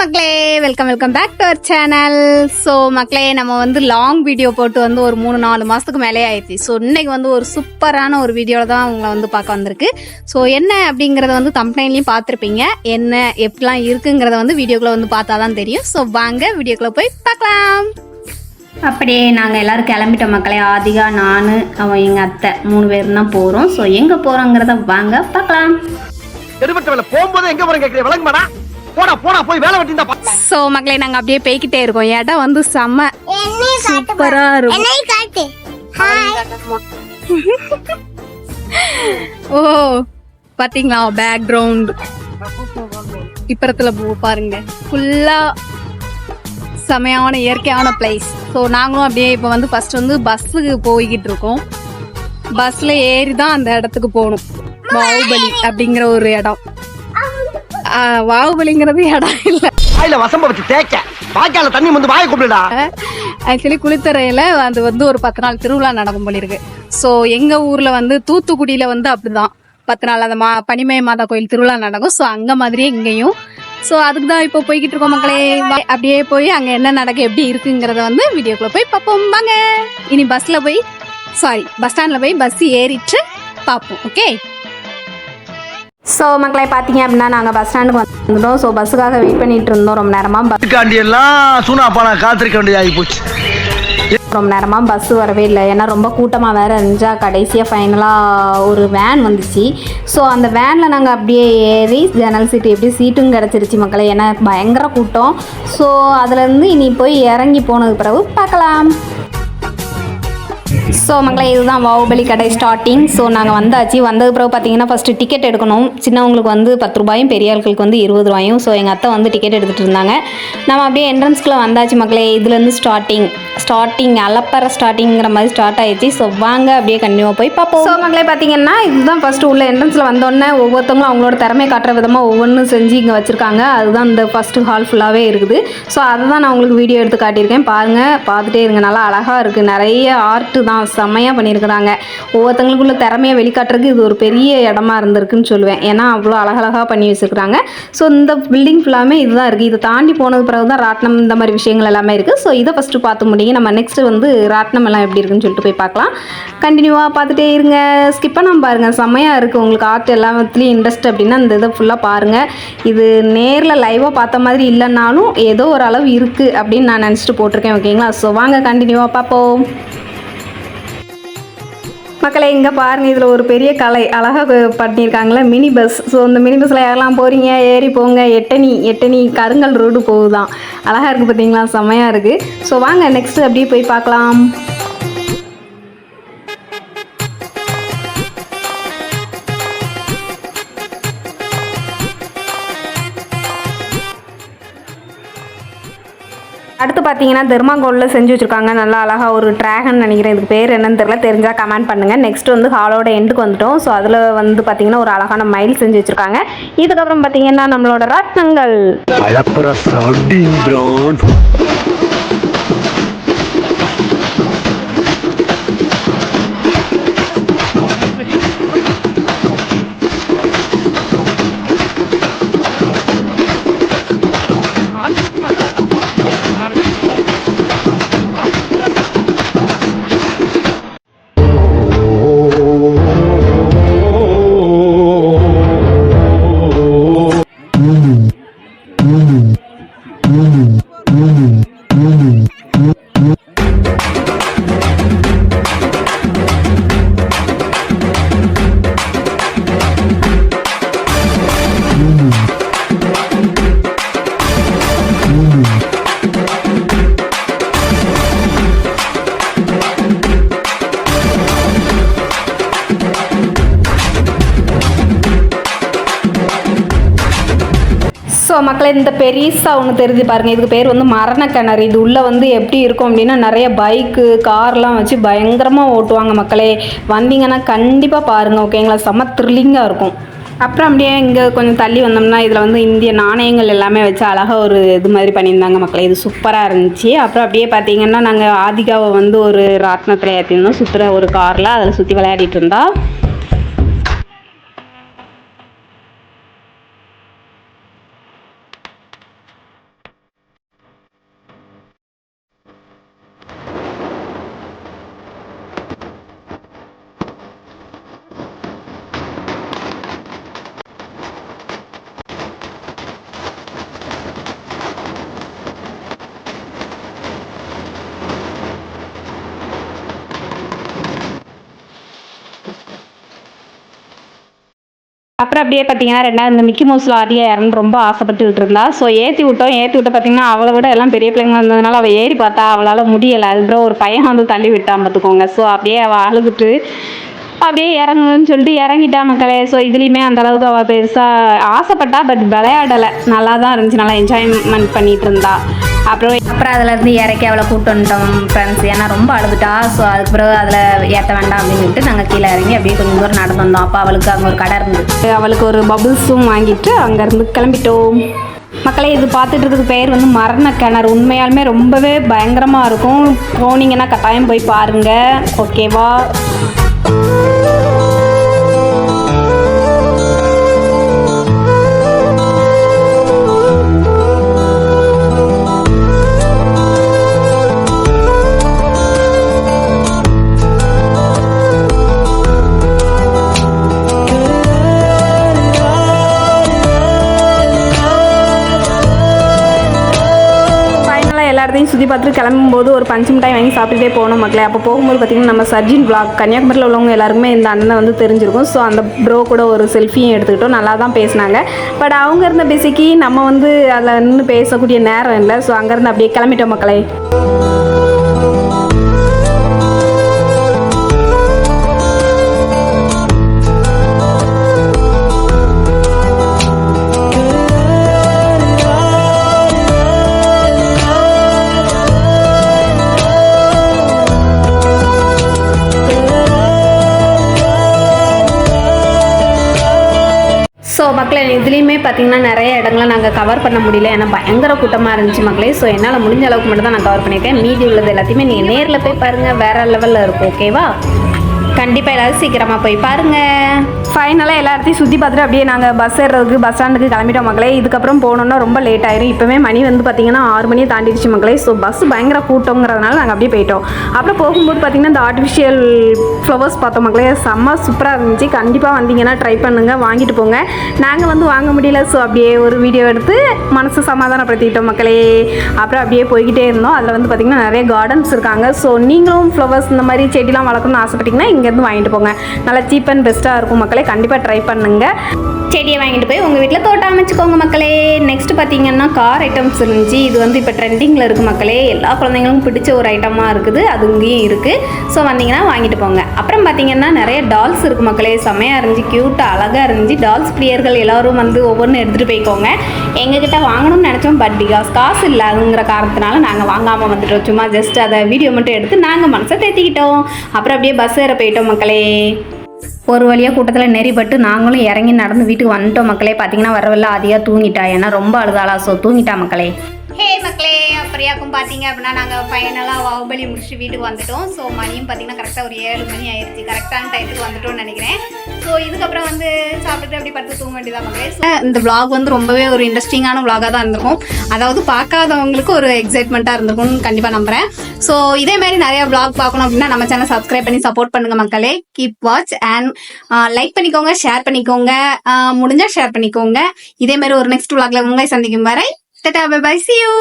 மக்களே welcome welcome back to our channel so மக்களே நம்ம வந்து லாங் வீடியோ போட்டு வந்து ஒரு மூணு நாலு மாதத்துக்கு மேலே ஆயிடுச்சு. ஸோ இன்னைக்கு வந்து ஒரு சூப்பரான ஒரு வீடியோவில் தான் உங்களை வந்து பார்க்க வந்திருக்கு. ஸோ என்ன அப்படிங்கிறத வந்து கம்ப்ளைண்ட்லையும் பார்த்துருப்பீங்க. என்ன எப்படிலாம் இருக்குங்கிறத வந்து வீடியோக்குள்ளே வந்து பார்த்தா தான் தெரியும். ஸோ வாங்க வீடியோக்குள்ளே போய் பார்க்கலாம். அப்படியே நாங்கள் எல்லாரும் கிளம்பிட்டோம் மக்களே. ஆதிகா நான் அவன் எங்கள் அத்தை மூணு பேரும் தான் போகிறோம் ஸோ எங்கே போகிறோங்கிறத வாங்க பார்க்கலாம். போகும்போது எங்க போறேன் கேக்குறேன் விளங்க மாடா போடா போடா போய் வேலை வெட்டி இருந்தா ஸோ மக்களே நாங்கள் அப்படியே போய்கிட்டே இருக்கோம். இடம் வந்து செம்ம சூப்பரா இருக்கும். ஓ பாத்தீங்களா? பேக்ரவுண்ட் இப்பறத்துல பாருங்க. ஃபுல்லா செமையான இயற்கையான பிளேஸ் ஸோ நாங்களும் அப்படியே இப்போ வந்து ஃபர்ஸ்ட் வந்து பஸ்ஸுக்கு போய்கிட்டு இருக்கோம். பஸ்ல ஏறி தான் அந்த இடத்துக்கு போகணும். வாவுபலி அப்படிங்கிற ஒரு இடம். ஆ, வாவுபலிங்கிறது இடம் இல்லை. வாயில வசம்ப வச்சு தேய்க்க. வாய்க்கால தண்ணி வந்து வாயை கும்பிடுடா. ஆக்சுவலி குளித்தரையில அது வந்து ஒரு பத்து நாள் திருவிழா நடக்கும் போல இருக்கு. ஸோ எங்க ஊர்ல வந்து தூத்துக்குடியில வந்து அப்படிதான். பத்து நாள் அந்த மா பனிமய மாதா கோயில் திருவிழா நடக்கும். ஸோ அங்க மாதிரியே இங்கேயும். ஸோ அதுக்கு தான் இப்போ போய்கிட்டு இருக்கோம் மக்களே. அப்படியே போய் அங்க என்ன நடக்க எப்படி இருக்குங்கிறத வந்து வீடியோக்குள்ள போய் பார்ப்போம். வாங்க. இனி பஸ்ல போய் சாரி பஸ் ஸ்டாண்ட்ல போய் பஸ் ஏறிட்டு பார்ப்போம் ஓகே ஸோ மக்களை பார்த்தீங்க அப்படின்னா நாங்கள் பஸ் ஸ்டாண்டுக்கு வந்துட்டோம். ஸோ பஸ்ஸுக்காக வெயிட் பண்ணிட்டு இருந்தோம். ரொம்ப நேரமாக இதுக்காண்டி எல்லாம் சூனா பானா காத்திருக்க வேண்டியது ஆகி போச்சு. ரொம்ப நேரமாக பஸ்ஸு வரவே இல்லை. ஏன்னா ரொம்ப கூட்டமாக வேறு இருந்துச்சா? கடைசியாக ஃபைனலாக ஒரு வேன் வந்துச்சு. ஸோ அந்த வேனில் நாங்கள் அப்படியே ஏறி ஜன்னல் சீட்டு எப்படி சீட்டும் கிடச்சிருச்சு மக்களே. ஏன்னா பயங்கர கூட்டம். ஸோ அதுலேருந்து இனி போய் இறங்கி போனதுக்கு பிறகு பார்க்கலாம். ஸோ மக்களே இதுதான் பாகுபலி கடை ஸ்டார்டிங் ஸோ நாங்கள் வந்தாச்சு. வந்தது பிறகு பார்த்தீங்கன்னா ஃபஸ்ட்டு டிக்கெட் எடுக்கணும். சின்னவங்களுக்கு வந்து பத்து ரூபாயும் பெரிய ஆட்களுக்கு வந்து இருபது ரூபாயும். ஸோ எங்கள் அத்தை வந்து டிக்கெட் எடுத்துகிட்டு இருந்தாங்க. நம்ம அப்படியே என்ட்ரன்ஸ்குள்ளே வந்தாச்சு மக்களே இதுலேருந்து ஸ்டார்டிங் ஸ்டார்டிங் அலப்பற ஸ்டார்டிங்கிற மாதிரி ஸ்டார்ட் ஆயிடுச்சு. ஸோ வாங்க அப்படியே கண்டினியூவாக போய் பார்ப்போம். ஸோ மக்களே பார்த்தீங்கன்னா இதுதான் ஃபஸ்ட்டு உள்ள என்ட்ரன்ஸில் வந்தோடனே ஒவ்வொருத்தவங்களும் அவங்களோட திறமையை காட்டுற விதமாக ஒவ்வொன்றும் செஞ்சு இங்கே வச்சுருக்காங்க. அதுதான் இந்த ஃபஸ்ட்டு ஹால் ஃபுல்லாகவே இருக்குது. ஸோ அதை தான் நான் உங்களுக்கு வீடியோ எடுத்து காட்டியிருக்கேன். பாருங்கள் பார்த்துட்டே இருங்க. நல்லா அழகாக இருக்குது நிறைய ஆர்ட்டு தான். செம்மையாக பண்ணியிருக்கிறாங்க. ஒவ்வொருத்தங்களுக்குள்ள திறமையை வெளிக்காட்டுறதுக்கு இது ஒரு பெரிய இடமா இருந்திருக்குன்னு சொல்லுவேன். ஏன்னா அவ்வளோ அழகழகாக பண்ணி வச்சுருக்கிறாங்க. ஸோ இந்த பில்டிங் ஃபுல்லாமே இதுதான் இருக்குது இதை தாண்டி போனது பிறகு தான் ராட்டினம் இந்த மாதிரி விஷயங்கள் எல்லாமே இருக்குது ஸோ இதை ஃபஸ்ட்டு பார்த்து முடியுங்க. நம்ம நெக்ஸ்ட் வந்து ராட்டினம் எல்லாம் எப்படி இருக்குன்னு சொல்லிட்டு போய் பார்க்கலாம். கண்டினியூவாக பார்த்துட்டே இருங்க. ஸ்கிப் பண்ணாமல் பாருங்கள் செம்மையாக இருக்குது உங்களுக்கு ஆர்ட் எல்லாத்துலேயும் இன்ட்ரெஸ்ட் அப்படின்னா இந்த இதை ஃபுல்லாக பாருங்கள் இது நேரில் லைவாக பார்த்த மாதிரி இல்லைன்னாலும் ஏதோ ஒரு அளவு இருக்குது அப்படின்னு நான் நினச்சிட்டு போட்டிருக்கேன். ஓகேங்களா ஸோ வாங்க கண்டினியூவாக பார்ப்போம். மக்களை இங்கே பாருங்கள் இதில் ஒரு பெரிய கலை அழகாக பண்ணியிருக்காங்களே மினி பஸ். ஸோ இந்த மினி பஸ்ஸில் யாரெல்லாம் போகிறீங்க ஏறி போங்க எட்டணி எட்டணி கருங்கல் ரோடு போகுதான். அழகாக இருக்குது பார்த்தீங்களா செம்மையாக இருக்குது ஸோ வாங்க நெக்ஸ்ட் அப்படியே போய் பார்க்கலாம். அடுத்து பார்த்தீங்கன்னா தெர்மாகோலில் செஞ்சு வச்சுருக்காங்க. நல்லா அழகாக ஒரு ட்ராகன் நினைக்கிறேன். இதுக்கு பேர் என்னன்னு தெரியல. தெரிஞ்சால் கமெண்ட் பண்ணுங்கள் நெக்ஸ்ட் வந்து ஹாலோட எண்டுக்கு வந்துட்டோம். ஸோ அதில் வந்து பார்த்தீங்கன்னா ஒரு அழகான மயில் செஞ்சு வச்சுருக்காங்க. இதுக்கப்புறம் பார்த்தீங்கன்னா நம்மளோட ரத்னங்கள். ஸோ மக்களே இந்த பெருசாக ஒன்று தெரிஞ்சு பாருங்கள் இதுக்கு பேர் வந்து மரண கிணறு இது உள்ளே வந்து எப்படி இருக்கும் அப்படின்னா நிறைய பைக்கு கார்லாம் வச்சு பயங்கரமாக ஓட்டுவாங்க மக்களே. வந்தீங்கன்னா கண்டிப்பாக பாருங்கள் ஓகேங்களா செம்ம த்ரில்லிங்காக இருக்கும். அப்புறம் அப்படியே இங்கே கொஞ்சம் தள்ளி வந்தோம்னா இதில் வந்து இந்திய நாணயங்கள் எல்லாமே வச்சு அழகாக ஒரு இது மாதிரி பண்ணியிருந்தாங்க மக்களே. இது சூப்பராக இருந்துச்சு. அப்புறம் அப்படியே பார்த்தீங்கன்னா நாங்கள் ஆதிகாவை வந்து ஒரு ராட்டினத்தில் ஏற்றிருந்தோம் சுற்றுற ஒரு காரில் அதில் சுற்றி விளையாடிட்டு இருந்தால் அப்புறம் அப்படியே பார்த்தீங்கன்னா ரெண்டாவது இந்த மிக்கி மவுஸ் லாரியா இறந்து ரொம்ப ஆசைப்பட்டுக்கிட்டு இருந்தா ஸோ ஏற்றி விட்டோம். ஏற்றி விட்டு பார்த்தீங்கன்னா அவளை விட எல்லாம் பெரிய பிள்ளைங்க வந்ததுனால அவள் ஏறி பார்த்தா அவளால் முடியலை. அதுக்கப்புறம் ஒரு பையன் வந்து தள்ளி விட்டான் பார்த்துக்கோங்க ஸோ அப்படியே அவள் அழுகுட்டு அப்படியே இறங்குன்னு சொல்லிட்டு இறங்கிட்டா மக்களே. ஸோ இதுலேயுமே அந்த அளவுக்கு அவள் பெருசாக ஆசைப்பட்டா பட் விளையாடலை. நல்லா தான் இருந்துச்சு. நல்லா என்ஜாய்மெண்ட் பண்ணிகிட்டு இருந்தா. அப்புறம் அப்புறம் அதுலேருந்து இறக்கி அவளை கூட்டு வந்துட்டோம் ஃப்ரெண்ட்ஸ் ஏன்னா ரொம்ப அழுதுட்டா. ஸோ அதுக்கு பிறகு அதில் ஏற்ற வேண்டாம் அப்படின்னு சொல்லிட்டு நாங்கள் கீழே இறங்கி அப்படியே கொஞ்சம் தூரம் நடந்து வந்தோம். அப்போ அவளுக்கு அங்கே ஒரு கடை இருந்தது. அவளுக்கு ஒரு பபுள்ஸும் வாங்கிட்டு அங்கேருந்து கிளம்பிட்டோம். மக்களே இது பார்த்துட்டு இருக்கிறது பேர் வந்து மரண கிணறு. உண்மையாலுமே ரொம்பவே பயங்கரமாக இருக்கும். போனீங்கன்னா கட்டாயம் போய் பாருங்கள் ஓகேவா இடத்தையும் சுற்றி பார்த்துட்டு கிளம்பும்போது ஒரு பஞ்சு மிட்டாய் வாங்கி சாப்பிட்டுட்டே போனோம் மக்களே. அப்போ போகும்போது பார்த்தீங்கன்னா நம்ம சர்ஜின் பிளாக் கன்னியாகுமரியில் உள்ளவங்க எல்லாருக்குமே இந்த அண்ணனை வந்து தெரிஞ்சிருக்கும். ஸோ அந்த ப்ரோ கூட ஒரு செல்ஃபியும் எடுத்துக்கிட்டோம். நல்லா தான் பேசினாங்க. பட் அவங்க இருந்த பேசிக்கு நம்ம வந்து அதில் நின்று பேசக்கூடிய நேரம் இல்லை. ஸோ அங்கேருந்து அப்படியே கிளம்பிட்டோம் மக்களே. ஸோ இதுலேயுமே பார்த்தீங்கன்னா நிறைய இடங்களை நாங்கள் கவர் பண்ண முடியல. ஏன்னா பயங்கர கூட்டமாக இருந்துச்சு மக்களே. ஸோ என்னால் முடிஞ்ச அளவுக்கு மட்டும் தான் நான் கவர் பண்ணியிருக்கேன். மீதி உள்ளது எல்லாத்தையுமே நீங்கள் நேரில் போய் பாருங்கள் வேறு லெவலில் இருக்கும் ஓகேவா கண்டிப்பாக எல்லாரும் சீக்கிரமாக போய் பாருங்கள் ஃபைனலாக எல்லாத்தையும் சுற்றி பார்த்துட்டு அப்படியே நாங்கள் பஸ் ஏறுறதுக்கு பஸ் ஸ்டாண்டுக்கு கிளம்பிட்டோம் மக்களே. இதுக்கப்புறம் போனோம்னா ரொம்ப லேட் ஆயிரும். இப்போவே மணி வந்து பார்த்திங்கன்னா ஆறு மணியை தாண்டிடுச்சு மக்களே. ஸோ பஸ் பயங்கர கூட்டங்கிறதுனால நாங்கள் அப்படியே போயிட்டோம். அப்புறம் போகும்போது பார்த்தீங்கன்னா இந்த ஆர்டிஃபிஷியல் ஃப்ளவர்ஸ் பார்த்தோம் மக்களே. செம்ம சூப்பராக இருந்துச்சு. கண்டிப்பாக வந்தீங்கன்னா ட்ரை பண்ணுங்கள் வாங்கிட்டு போங்க. நாங்கள் வந்து வாங்க முடியல. ஸோ அப்படியே ஒரு வீடியோ எடுத்து மனசு சமாதானப்படுத்திக்கிட்டோம் மக்களே. அப்புறம் அப்படியே போய்கிட்டே இருந்தோம். அதில் வந்து பார்த்திங்கன்னா நிறைய கார்டன்ஸ் இருக்காங்க. ஸோ நீங்களும் ஃப்ளவர்ஸ் இந்த மாதிரி செடிலாம் வளர்க்கணும்னு ஆசைப்பட்டிங்கன்னா இங்கே இங்கேருந்து வாங்கிட்டு போங்க. நல்லா சீப் அண்ட் பெஸ்ட்டாக இருக்கும் மக்களே. கண்டிப்பாக ட்ரை பண்ணுங்கள் செடியை வாங்கிட்டு போய் உங்கள் வீட்டில் தோட்டம் அமைச்சுக்கோங்க மக்களே. நெக்ஸ்ட் பார்த்தீங்கன்னா கார் ஐட்டம்ஸ் இருந்துச்சு. இது வந்து இப்போ ட்ரெண்டிங்கில் இருக்குது மக்களே. எல்லா குழந்தைங்களுக்கும் பிடிச்ச ஒரு ஐட்டமாக இருக்குது. அது இங்கேயும் இருக்குது ஸோ வந்தீங்கன்னா வாங்கிட்டு போங்க. அப்புறம் பார்த்தீங்கன்னா நிறைய டால்ஸ் இருக்குது மக்களே. செம்மையாக இருந்துச்சு. க்யூட்டாக அழகாக இருந்துச்சு. டால்ஸ் பிரியர்கள் எல்லாரும் வந்து ஒவ்வொன்றும் எடுத்துகிட்டு போய்க்கோங்க. எங்ககிட்ட வாங்கணும்னு நினச்சோம். பட் பிகாஸ் காசு இல்லாதுங்கிற காரணத்தினால நாங்கள் வாங்காமல் வந்துட்டோம். சும்மா ஜஸ்ட் அதை வீடியோ மட்டும் எடுத்து நாங்கள் மனசை தேத்திக்கிட்டோம். அப்புறம் அப்படியே பஸ் ஏற போயிட்டோம் மக்களே. ஒரு வழியாக கூட்டத்தில் நெறிப்பட்டு நாங்களும் இறங்கி நடந்து வீட்டுக்கு வந்துட்டோம் மக்களே. பார்த்தீங்கன்னா வரவெல்லாம் அதிகம் தூங்கிட்டா. ஏன்னா ரொம்ப அழுதாளா? ஸோ தூங்கிட்டா மக்களே. ஹே மக்களே அப்படியாக்கும் பார்த்தீங்க அப்படின்னா நாங்கள் ஃபைனலாக வாகுபலி முடிச்சு வீட்டுக்கு வந்துட்டோம். ஸோ மணியும் பார்த்தீங்கன்னா கரெக்டாக ஒரு ஏழு மணி ஆயிடுச்சு கரெக்டான டயத்துக்கு வந்துட்டோம்னு நினைக்கிறேன். ஸோ இதுக்கப்புறம் வந்து சாப்பிட்டுட்டு அப்படி படுத்து தூங்க வேண்டியதான் மக்களே. இந்த விளாக் வந்து ரொம்பவே ஒரு இன்ட்ரெஸ்டிங்கான விளாகாக தான் இருந்திருக்கும். அதாவது பார்க்காதவங்களுக்கு ஒரு எக்ஸைட்மெண்ட்டாக இருந்திருக்கும்னு கண்டிப்பாக நம்புகிறேன் ஸோ இதே மாதிரி நிறைய விளாக் பார்க்கணும் அப்படின்னா நம்ம சேனல் சப்ஸ்கிரைப் பண்ணி சப்போர்ட் பண்ணுங்க மக்களே. கீப் வாட்ச் அண்ட் லைக் பண்ணிக்கோங்க ஷேர் பண்ணிக்கோங்க. முடிஞ்சால் ஷேர் பண்ணிக்கோங்க. இதே மாதிரி ஒரு நெக்ஸ்ட் vlogல உங்களை சந்திக்கும் வரை tata bye bye see you